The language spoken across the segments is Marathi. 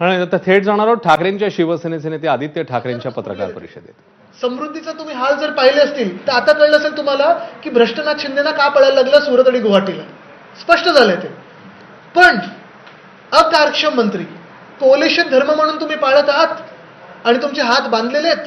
आणि आता थेट जाणार आहोत ठाकरेंच्या शिवसेनेचे नेते आदित्य ठाकरेंच्या पत्रकार परिषदेत. समृद्धीचा तुम्ही हाल जर पाहिले असतील तर आता कळलं असेल तुम्हाला की भ्रष्टनाथ शिंदेना का पळायला लागलं सुरत आणि गुवाहाटीला? स्पष्ट झालंय ते. पण अकार्यक्षम मंत्री कोलेशन धर्म म्हणून तुम्ही पाळत आहात आणि तुमचे हात बांधलेले आहेत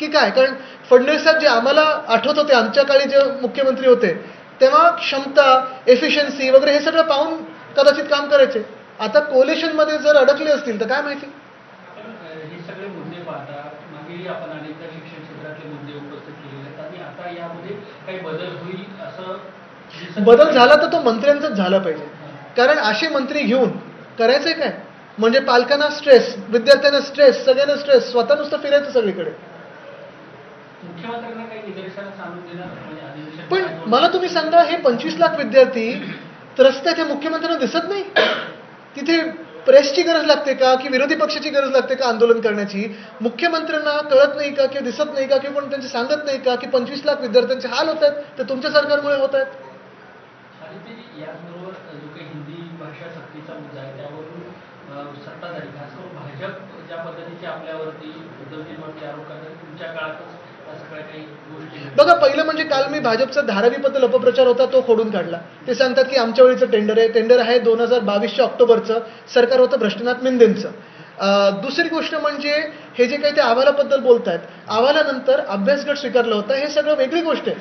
की काय? कारण फडणवीस साहेब जे आम्हाला आठवत होते आमच्या काळी जे मुख्यमंत्री होते तेव्हा क्षमता एफिशियन्सी वगैरे हे सगळं पाहून कदाचित काम करायचे. आता कोलेशनमध्ये जर अडकले असतील तर काय माहिती? हे सगळे मुद्दे पाहता मागेही आपण अनेकदा शिक्षण क्षेत्रातले मुद्दे उपस्थित केलेले आहेत. आणि आता यामध्ये काही बदल होईल असं दिसत बदल नाही. झाला तर तो मंत्र्यांचाच झाला पाहिजे. कारण असे मंत्री घेऊन करायचंय काय? म्हणजे पालकांना स्ट्रेस विद्यार्थ्यांना स्ट्रेस सगळ्यांना स्ट्रेस स्वतः नुसतं फिरायचं सगळीकडे. म्हणजे पण मला तुम्ही सांगा हे पंचवीस लाख विद्यार्थी त्रस्त हे मुख्यमंत्र्यांना दिसत नाही? तिथे प्रेसची गरज लागते का की विरोधी पक्षाची गरज लागते का आंदोलन करण्याची? मुख्यमंत्र्यांना कळत नाही का किंवा दिसत नाही का किंवा कोण त्यांचे सांगत नाही का की पंचवीस लाख विद्यार्थ्यांचे हाल होत आहेत ते तुमच्या सरकारमुळे होत आहेत? सत्ताधारी खास करून भाजप ज्या पद्धतीचे आपल्यावरती उद्धव आरोप करतात तुमच्या काळातच बघा पहिलं म्हणजे काल मी भाजपचा धारावीबद्दल अपप्रचार होता तो खोडून काढला. ते सांगतात की आमच्या वेळीचं टेंडर आहे. टेंडर आहे दोन हजार बावीसच्या ऑक्टोबरचं. सरकार होतं भ्रष्टनाथ मिंदेंचं. दुसरी गोष्ट म्हणजे हे जे काही ते अहवालाबद्दल बोलतायत अहवालानंतर अभ्यासगट स्वीकारला होता. हे सगळं वेगळी गोष्ट आहे.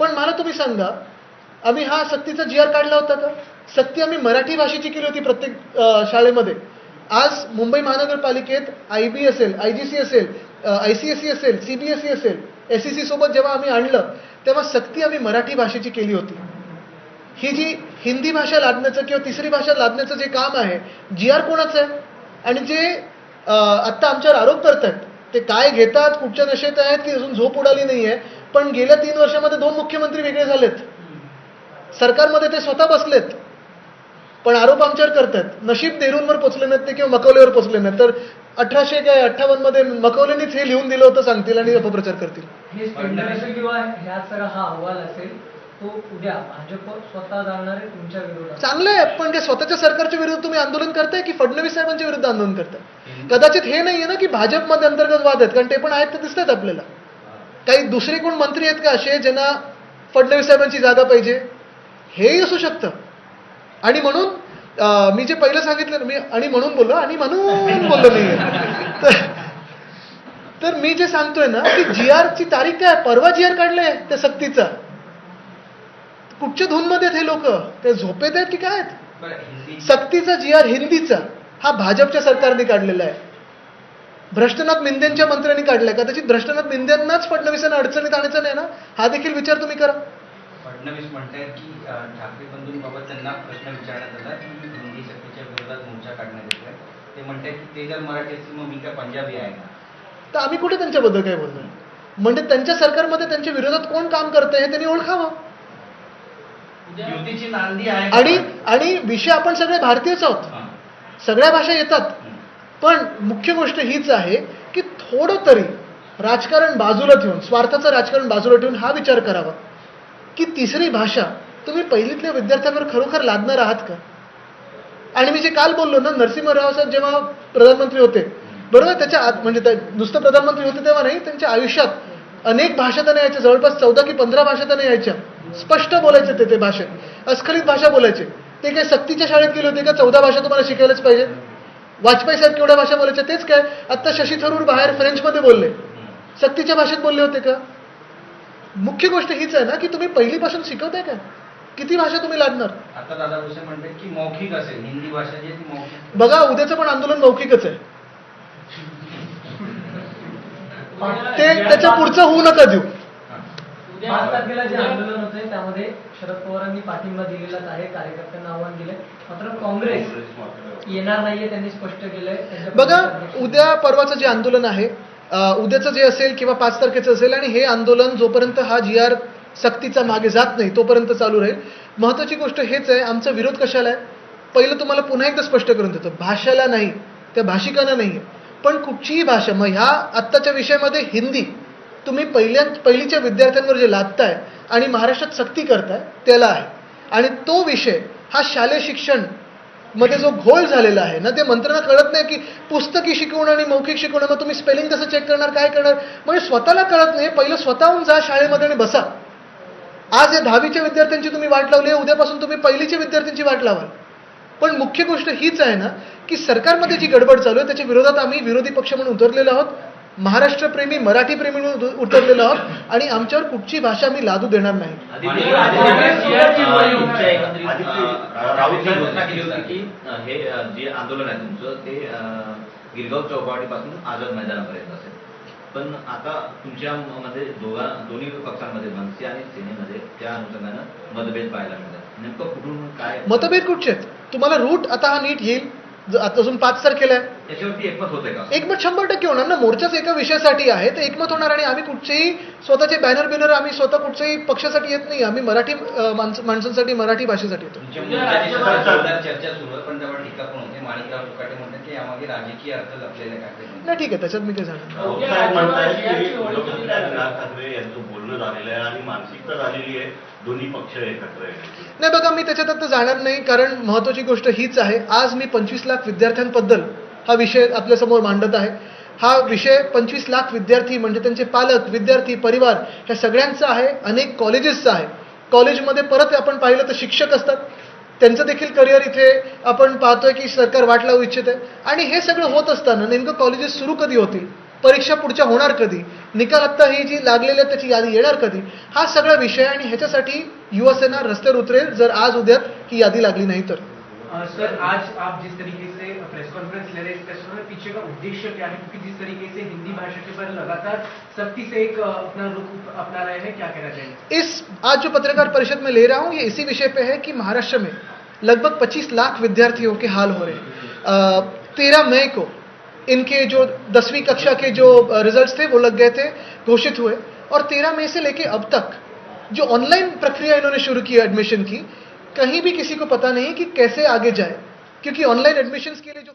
पण मला तुम्ही सांगा आम्ही हा सक्तीचा जी आर काढला होता का? सक्ती आम्ही मराठी भाषेची केली होती प्रत्येक शाळेमध्ये. आज मुंबई महानगरपालिकेत आय बी असेल आय जी सी असेल आय सी एस सी असेल सी बी एस सी असेल एस सी सी सोबत जेव्हा आम्ही आणलं तेव्हा सक्ती आम्ही मराठी भाषेची केली होती. ही जी हिंदी भाषा लादण्याचं किंवा तिसरी भाषा लादण्याचं जे काम आहे जी आर कोणाचं आहे? आणि जे आत्ता आमच्यावर आरोप करतात ते काय घेतात कुठच्या नशेत आहेत की अजून झोप उडाली नाही आहे पण गेल्या तीन वर्षामध्ये दोन मुख्यमंत्री वेगळे झालेत. सरकारमध्ये ते स्वतः बसलेत. पण आरोप आमच्यावर करतात नशीब देरूंवर पोचले नाहीत ते किंवा मकवलेवर पोचले नाहीत. तर अठराशे काय अठ्ठावन्नमध्ये मकवलेनीच हे लिहून दिलं होतं सांगतील आणि अपप्रचार करतील. हे स्टेंडर असेल किंवा ह्या सगळा हा अहवाल असेल तो उद्या भाजप स्वतः जाणार आहे तुमच्या विरोधात. चांगलं आहे पण ते स्वतःच्या सरकारच्या विरुद्ध तुम्ही आंदोलन करताय की फडणवीस साहेबांच्या विरुद्ध आंदोलन करताय? कदाचित हे नाहीये ना की भाजपमध्ये अंतर्गत वाद आहेत कारण ते पण आहेत ते दिसतात आपल्याला. काही दुसरे कोण मंत्री आहेत का असे ज्यांना फडणवीस साहेबांची जागा पाहिजे? हेही असू शकतं. आणि म्हणून मी जे पहिलं सांगितलं ना, मी आणि म्हणून बोललो आणि म्हणून बोललो मी. तर मी जे सांगतोय ना की जी ची तारीख काय? परवा जी आर काढलाय त्या सक्तीचा. कुठच्या धूनमध्ये आहेत हे लोक? ते झोपेत आहेत की काय आहेत? सक्तीचा जी आर हिंदीचा. हा भाजपच्या सरकारने काढलेला आहे. भ्रष्टनाथ मिंदेंच्या मंत्र्यांनी काढलाय. कदाचित भ्रष्टनाथ मिंदेंनाच फडणवीसांना अडचणीत आणायचं नाही ना? हा देखील विचार तुम्ही करा. फडणवीस म्हणतायत की अं, ठाकरे बंधूंबाबत त्यांना प्रश्न विचारण्यात आला की हिंदी सक्तीच्या विरोधात मोर्चा काढण्यात येतोय. ते म्हणतायत की ते जर मराठी असतील मग मी काय पंजाबी आहे का? तर आम्ही कुठे त्यांच्याबद्दल काय बोललोय म्हणजे त्यांच्या सरकारमध्ये त्यांच्या विरोधात कोण काम करतंय हे त्यांनी ओळखावं. उद्या युतीची नांदी आहे का? आणि आणि विषय आपण सगळे भारतीयच आहोत. सगळ्या भाषा येतात. पण मुख्य गोष्ट हीच आहे की थोडं तरी राजकारण बाजूला ठेवून स्वार्थाचं राजकारण बाजूला ठेवून हा विचार करावा. की तिसरी भाषा तुम्ही पहिलीतल्या विद्यार्थ्यांवर खरोखर लादणार आहात का? आणि मी जे काल बोललो ना नरसिंहराव साहेब जेव्हा प्रधानमंत्री होते बरोबर? त्याच्या आत म्हणजे त्या- नुसतं प्रधानमंत्री होते तेव्हा नाही त्यांच्या आयुष्यात अनेक भाषा त्यांना यायच्या. जवळपास चौदा की पंधरा भाषा त्यांना यायच्या. स्पष्ट बोलायचे ते ते भाषेत. अस्खलित भाषा बोलायचे. ते काय सक्तीच्या शाळेत गेले होते का? चौदा भाषा तुम्हाला शिकायलाच पाहिजे. वाजपेयी साहेब केवढ्या भाषा बोलायच्या तेच काय? आत्ता शशी थरूर बाहेर फ्रेंचमध्ये बोलले. सक्तीच्या भाषेत बोलले होते का? मुख्य गोष्ट हीच आहे ना की तुम्ही पहिलीपासून शिकवताय का? किती भाषा तुम्ही लादणार आता दादा भुसे म्हणतात की मौखिक असेल हिंदी भाषा जी आहे ती मौखिक. बघा उद्याचं पण आंदोलन मौखिकच आहे. ते त्याच्या पुढचं होऊ नका देऊ. हां. पाच तारखेला जे आंदोलन होते त्यामध्ये शरद पवारांनी पाठिंबा दिलेलाच आहे कार्यकर्त्यांना आवाहन दिलंय. मात्र काँग्रेस येणार नाहीये त्यांनी स्पष्ट केलंय. बघा उद्या परवाचं जे आंदोलन आहे उद्याचं जे असेल किंवा पाच तारखेचं असेल आणि हे आंदोलन जोपर्यंत हा जी आर सक्तीचा मागे जात नाही तोपर्यंत चालू राहील. महत्त्वाची गोष्ट हेच आहे आमचा विरोध कशाला आहे? पहिलं तुम्हाला पुन्हा एकदा स्पष्ट करून देतो भाषेला नाही त्या भाषिकांना नाही पण कुठचीही भाषा मग ह्या आत्ताच्या विषयामध्ये हिंदी तुम्ही पहिल्या पहिलीच्या विद्यार्थ्यांवर जे लादताय आणि महाराष्ट्रात सक्ती करताय त्याला आहे. आणि तो विषय हा शालेय शिक्षण मध्ये जो घोळ झालेला आहे ना ते मंत्र्यांना कळत नाही की पुस्तकी शिकवणं आणि मौखिक शिकवणं मग तुम्ही स्पेलिंग कसं चेक करणार काय करणार? म्हणजे स्वतःला कळत नाही पहिलं स्वतःहून जा शाळेमध्ये आणि बसा. आज या दहावीच्या विद्यार्थ्यांची तुम्ही वाट लावली आहे उद्यापासून तुम्ही पहिलीच्या विद्यार्थ्यांची वाट लावाल. पण मुख्य गोष्ट हीच आहे ना की सरकारमध्ये जी गडबड चालू आहे त्याच्या विरोधात आम्ही विरोधी पक्ष म्हणून उतरलेलो आहोत. महाराष्ट्रप्रेमी मराठीप्रेमी म्हणून उत- उतरलेलो आहोत आणि आमच्यावर कुठची भाषा आम्ही लादू देणार नाही. हे जे आंदोलन आहे तुमचं ते गिरगाव चौपाटीपासून आझाद मैदानापर्यंत असेल. पण आता तुमच्या म- मध्ये दोघा दोन्ही पक्षांमध्ये मनसे आणि सेनेमध्ये त्या अनुषंगानं मतभेद पाहायला मिळतात. नेमकं कुठून काय मतभेद कुठचे आहेत? तुम्हाला रूट आता हा नीट येईल. अजून पाच तारखेला आहे. याच्यावरती एकमत होतंय का? एकमत शंभर टक्के होणार ना. मोर्चाच एका विषयासाठी आहे तर एकमत होणार आणि आम्ही कुठचेही स्वतःचे बॅनर बिनर आम्ही स्वतः कुठच्याही पक्षासाठी येत नाही. आम्ही मराठी माणसांसाठी मराठी भाषेसाठी येतो. होते नाही ठीक आहे. त्याच्यात मी मानसिकता झालेली आहे. दोन्ही पक्ष एकत्र नाही बघा मी त्याच्यात आता जाणार नाही कारण महत्वाची गोष्ट हीच आहे. आज मी पंचवीस लाख विद्यार्थ्यांबद्दल हा विषय आपल्यासमोर मांडत आहे. हा विषय पंचवीस लाख विद्यार्थी म्हणजे त्यांचे पालक विद्यार्थी परिवार ह्या सगळ्यांचा आहे अनेक कॉलेजेसचा आहे. कॉलेजमध्ये परत आपण पाहिलं तर शिक्षक असतात. त्यांचं देखील करिअर इथे आपण पाहतोय की सरकार वाट लावू इच्छित आहे. आणि हे सगळं होत असताना नेमकं कॉलेजेस सुरू कधी होतील? परीक्षा पुढच्या होणार कधी? निकाल आत्ता ही जी लागलेली आहे त्याची यादी येणार कधी? हा सगळा विषय आणि ह्याच्यासाठी युवासेना रस्त्यावर उतरेल जर आज उद्यात ही यादी लागली नाही तर. सर, आज आप जिस तरीके से प्रेस कॉन्फ्रेंस ले रहे हैं, इस प्रेस कॉन्फ्रेंस पीछे का उद्देश्य क्या है? क्योंकि जिस तरीके से हिंदी भाषा के पर लगातार सख्ती से एक अपना रुख अपना रहे हैं, क्या कहना चाहेंगे? इस, आज जो पत्रकार परिषद में ले रहा हूँ, ये इसी विषय पे है कि महाराष्ट्र में लगभग 25 लाख विद्यार्थियों के हाल हो रहे हैं। तेरह मई को इनके जो दसवीं कक्षा के जो रिजल्ट्स थे, वो लग गए थे, घोषित हुए। और तेरह मई से लेके अब तक जो ऑनलाइन प्रक्रिया इन्होंने शुरू की एडमिशन की कहीं भी किसी को पता नहीं कि कैसे आगे जाए क्योंकि ऑनलाइन एडमिशन्स के लिए जो